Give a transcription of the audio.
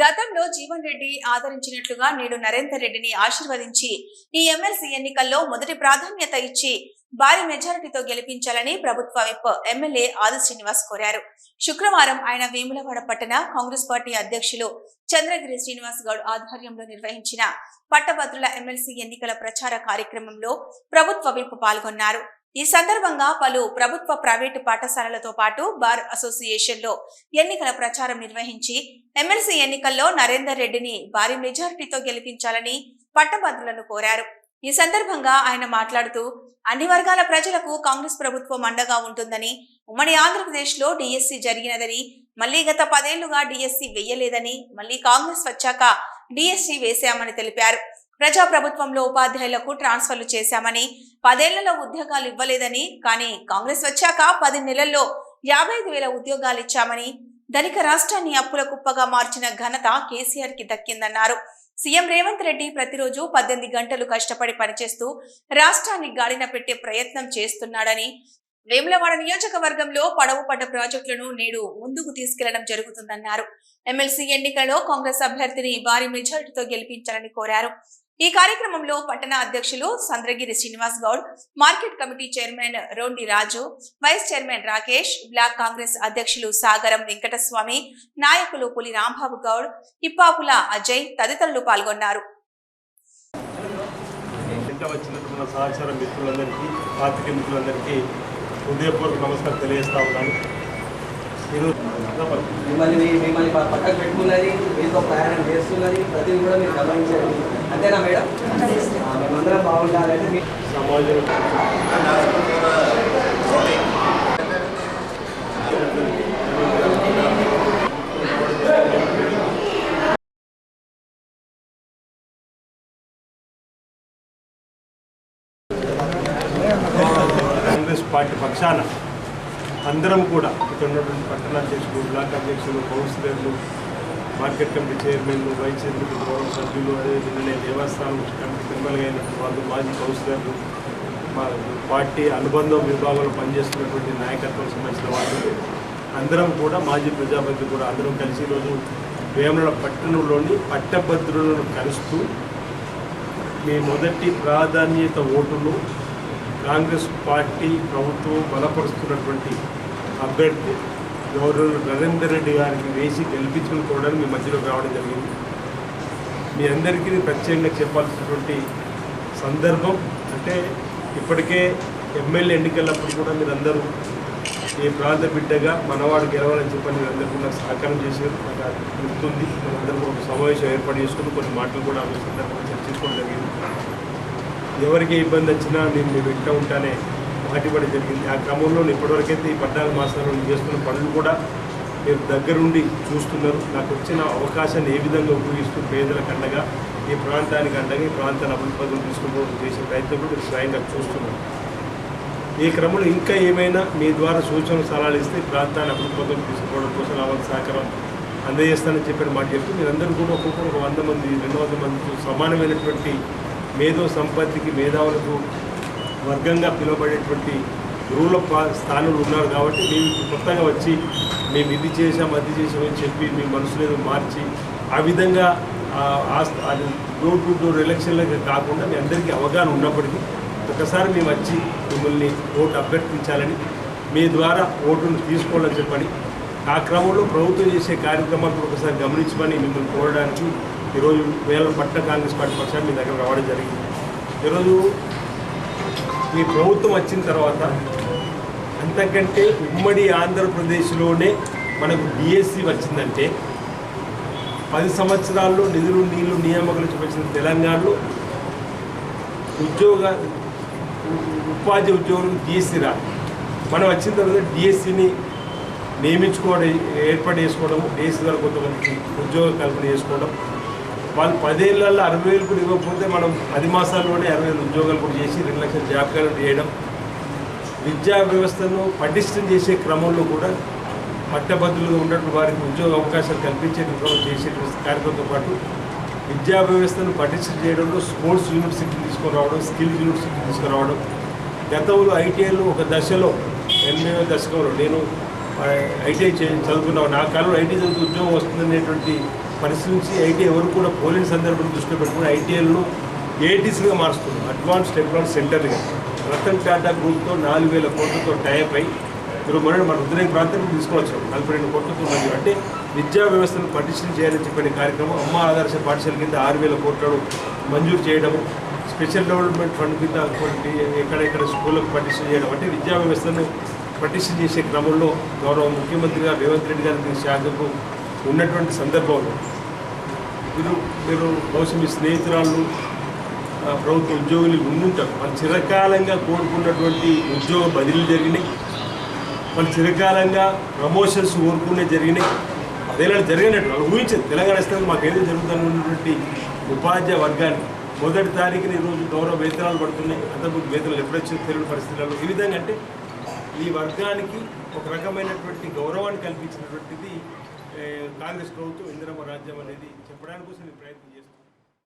గతంలో జీవన్ రెడ్డి ఆదరించినట్లుగా నేడు నరేందర్ రెడ్డిని ఆశీర్వదించి ఈ ఎమ్మెల్సీ ఎన్నికల్లో మొదటి ప్రాధాన్యత ఇచ్చి భారీ మెజారిటీతో గెలిపించాలని ప్రభుత్వ విప్ ఎమ్మెల్యే ఆది శ్రీనివాస్ కోరారు. శుక్రవారం ఆయన వేములవాడ పట్టణ కాంగ్రెస్ పార్టీ అధ్యక్షులు చంద్రగిరి శ్రీనివాస్ గౌడ్ ఆధ్వర్యంలో నిర్వహించిన పట్టభద్రుల ఎమ్మెల్సీ ఎన్నికల ప్రచార కార్యక్రమంలో ప్రభుత్వ విప్ పాల్గొన్నారు. ఈ సందర్భంగా పలు ప్రభుత్వ ప్రైవేటు పాఠశాలలతో పాటు బార్ అసోసియేషన్లో ఎన్నికల ప్రచారం నిర్వహించి ఎమ్మెల్సీ ఎన్నికల్లో నరేందర్ రెడ్డిని భారీ మెజారిటీతో గెలిపించాలని పట్టభద్రులను కోరారు. ఈ సందర్భంగా ఆయన మాట్లాడుతూ అన్ని వర్గాల ప్రజలకు కాంగ్రెస్ ప్రభుత్వం అండగా ఉంటుందని ఉమ్మడి ఆంధ్రప్రదేశ్లో డిఎస్సి జరిగినదని మళ్ళీ గత పదేళ్ళుగా డిఎస్సి వెయ్యలేదని మళ్ళీ కాంగ్రెస్ వచ్చాక డిఎస్సి వేశామని తెలిపారు. ప్రజా ప్రభుత్వంలో ఉపాధ్యాయులకు ట్రాన్స్ఫర్లు చేశామని పదేళ్ళలో ఉద్యోగాలు ఇవ్వలేదని కానీ కాంగ్రెస్ వచ్చాక పది నెలల్లో యాభై ఐదు వేల ఉద్యోగాలు ఇచ్చామని ధనిక రాష్ట్రాన్ని అప్పుల కుప్పగా మార్చిన ఘనత కేసీఆర్కి దక్కిందన్నారు. సీఎం రేవంత్ రెడ్డి ప్రతిరోజు పద్దెనిమిది గంటలు కష్టపడి పనిచేస్తూ రాష్ట్రాన్ని గాడిన పెట్టే ప్రయత్నం చేస్తున్నాడని వేములవాడ నియోజకవర్గంలో పడవు పడ్డ ప్రాజెక్టులను నేడు ముందుకు తీసుకెళ్ళడం జరుగుతుందన్నారు. ఎమ్మెల్సీ ఎన్నికల్లో కాంగ్రెస్ అభ్యర్థిని భారీ మెజార్టీతో గెలిపించాలని కోరారు. ఈ కార్యక్రమంలో పట్టణ అధ్యక్షులు Sandragiri Srinivas Goud market committee chairman Rondi Raju vice chairman Rakesh block Congress అధ్యక్షులు సాగరం వెంకటస్వామి నాయకులు పులి రాంబాబు గౌడ్ ఇప్పాపుల అజయ్ తదితరులు పాల్గొన్నారు. సహచార మిత్రులందరికీ పాత్రిక మిత్రులందరికీ హృదయపూర్వక నమస్కారం తెలియజేస్తా ఉన్నాను. మిమ్మల్ని మీ- మిమ్మల్ని పక్కకు పెట్టుకున్నది మీతో ప్రయాణం చేస్తున్నది ప్రతిదీ కూడా మీరు గమనించాలి అంతేనా మేడం? ఆ, మేమందరం బాగుండాలంటే మీ సమాజం. కాంగ్రెస్ పార్టీ పక్షాన అందరం కూడా ఇక్కడ ఉన్నటువంటి పట్టణ అధ్యక్షులు బ్లాక్ అధ్యక్షులు కౌన్సిలర్లు మార్కెట్ కమిటీ చైర్మన్లు వైస్ చైర్మన్లు గౌరవ సభ్యులు అదేవిధంగా దేవస్థానం కమిటీ మెంబర్లు అయినటువంటి వాళ్ళు మాజీ కౌన్సిలర్లు మా పార్టీ అనుబంధం విభాగంలో పనిచేస్తున్నటువంటి నాయకత్వం సంబంధించిన వాళ్ళు అందరం కూడా మాజీ ప్రజాపతి కూడా అందరం కలిసి ఈరోజు వేమల పట్టణంలోని పట్టభద్రులను కలుస్తూ మీ మొదటి ప్రాధాన్యత ఓటును కాంగ్రెస్ పార్టీ ప్రభుత్వం బలపరుస్తున్నటువంటి అభ్యర్థి గవర్నర్ నరేందర్ రెడ్డి గారికి వేసి గెలిపించుకోవడానికి మీ మధ్యలోకి రావడం జరిగింది. మీ అందరికీ ప్రత్యేకంగా చెప్పాల్సినటువంటి సందర్భం అంటే ఇప్పటికే ఎమ్మెల్యే ఎన్నికలప్పుడు కూడా మీరందరూ ఈ ప్రాంత బిడ్డగా మనవాడు గెలవాలని చెప్పని మీరందరూ కూడా సహకారం చేశారు నాకు గుర్తుంది. మనందరం ఒక సమావేశం ఏర్పాటు చేసుకుని కొన్ని మాటలు కూడా ఆ సందర్భంగా చర్చించుకోవడం జరిగింది. ఎవరికి ఇబ్బంది వచ్చినా నేను మీరు వెంట ఉంటానే మాటిపడి జరిగింది. ఆ క్రమంలో ఇప్పటివరకైతే ఈ పద్నాలుగు మాసాలు నేను చేస్తున్న పనులు కూడా మీరు దగ్గరుండి చూస్తున్నారు. నాకు వచ్చిన అవకాశాన్ని ఏ విధంగా ఉపయోగిస్తూ పేదలకు అండగా ఈ ప్రాంతానికి అండగా ఈ ప్రాంతాన్ని అభివృద్ధి తీసుకోవడం చేసే ప్రయత్నం కూడా మీరు స్వయంగా చూస్తున్నారు ఈ క్రమంలో ఇంకా ఏమైనా మీ ద్వారా సూచనలు సలహాలు ఇస్తే ప్రాంతాన్ని అభివృద్ధి తీసుకోవడం కోసం రావాల్సిన సహకారం అందజేస్తానని చెప్పిన మాట చెప్తూ మీరందరూ కూడా ఒక్కొక్కరు ఒక వంద మంది రెండు వందల మందితో సమానమైనటువంటి మేధో సంపత్తికి మేధావులకు వర్గంగా పిలువబడేటువంటి గురువుల స్థానంలో ఉన్నారు కాబట్టి మేము కొత్తగా వచ్చి మేము ఇది చేసాం అది చేసామని చెప్పి మీ మనసులో ఏదో మార్చి ఆ విధంగా ఆ- అది డోర్ టు డోర్ ఎలక్షన్లకు కాకుండా మీ అందరికీ అవగాహన ఉన్నప్పటికీ ఒకసారి మేము వచ్చి మిమ్మల్ని ఓటు అభ్యర్థించాలని మీ ద్వారా ఓటును తీసుకోవాలని చెప్పని ఆ క్రమంలో ప్రభుత్వం చేసే కార్యక్రమాలు ఒకసారి గమనించమని మిమ్మల్ని కోరడానికి ఈరోజు వేల పట్ల కాంగ్రెస్ పార్టీ పక్షాన్ని మీ దగ్గర రావడం జరిగింది. ఈరోజు ఈ ప్రభుత్వం వచ్చిన తర్వాత అంతకంటే ఉమ్మడి ఆంధ్రప్రదేశ్లోనే మనకు డిఎస్సి వచ్చిందంటే పది సంవత్సరాల్లో నిధులు నీళ్ళు నియామకాలు చూపించిన తెలంగాణలో ఉద్యోగ ఉపాధి ఉద్యోగులకు డిఎస్సి రా. మనం వచ్చిన తర్వాత డిఎస్సిని నియమించుకోవడం ఏర్పాటు చేసుకోవడం డిఎస్సి ద్వారా కొంతమందికి ఉద్యోగ కల్పన చేసుకోవడం వాళ్ళు పదేళ్ళలో అరవై వేలు కూడా ఇవ్వకపోతే మనం పది మాసాల్లోనే అరవై వేలు ఉద్యోగాలు కూడా చేసి రెండు లక్షల జాబ్ కార్డు చేయడం విద్యా వ్యవస్థను పటిష్టం చేసే క్రమంలో కూడా పట్టభద్రులుగా ఉన్నట్టు వారికి ఉద్యోగ అవకాశాలు కల్పించే విధంగా చేసే కార్యక్రమంతో పాటు విద్యా వ్యవస్థను పటిష్టం చేయడంలో స్పోర్ట్స్ యూనివర్సిటీ తీసుకురావడం స్కిల్ యూనివర్సిటీ తీసుకురావడం గతంలో ఐటీఐలో ఒక దశలో ఎనిమిదవ దశకంలో నేను ఐటీఐ చదువుకున్నాను. నా కాలంలో ఐటీ చదువుతూ ఉద్యోగం వస్తుందనేటువంటి పరిశీలించి ఐటీ ఎవరు కూడా పోలింగ్ సందర్భం దృష్టిలో పెట్టుకుని ఐటీఎల్ను ఏటీసీగా మారుస్తున్నారు. అడ్వాన్స్ టెక్నాలజీ సెంటర్గా రతన్ టాటా గ్రూప్తో నాలుగు వేల కోట్లతో టైప్ అయి మీరు మొన్న మన ఉదయం ప్రాంతం తీసుకొచ్చాం నలభై రెండు కోట్లతో మరియు అంటే విద్యా వ్యవస్థను పటిష్టం చేయాలని చెప్పిన కార్యక్రమం అమ్మ ఆదర్శ పాఠశాల కింద ఆరు వేల కోట్లను మంజూరు చేయడం స్పెషల్ డెవలప్మెంట్ ఫండ్ కింద కొన్ని ఎక్కడెక్కడ స్కూళ్ళకు పటిష్టం చేయడం అంటే విద్యా వ్యవస్థను పటిష్టం చేసే క్రమంలో గౌరవ ముఖ్యమంత్రిగా రేవంత్ రెడ్డి గారి శాఖకు ఉన్నటువంటి సందర్భంలో మీరు మీరు బహుశా మీ స్నేహితురాళ్ళు ప్రభుత్వ ఉద్యోగులు ఉండుంటారు. వాళ్ళు చిరకాలంగా కోరుకున్నటువంటి ఉద్యోగ బదిలీలు జరిగినాయి. వాళ్ళు చిరకాలంగా ప్రమోషన్స్ కోరుకునే జరిగినాయి. అదేలా జరిగినట్టు. వాళ్ళు ఊహించారు. తెలంగాణ ఇస్తాను మాకు ఏదో జరుగుతున్నటువంటి ఉపాధ్యాయ వర్గాన్ని మొదటి తారీఖున ఈరోజు గౌరవ వేతనాలు పడుతున్నాయి. అంతకుముందు వేతనాలు ఎప్పుడొచ్చిన తెలియని పరిస్థితులలో ఈ విధంగా అంటే ఈ వర్గానికి ఒక రకమైనటువంటి గౌరవాన్ని కల్పించినటువంటిది కాంగ్రెస్ ప్రభుత్వం ఇందిరమ్మ రాజ్యం అనేది చెప్పడానికి కోసం నేను ప్రయత్నం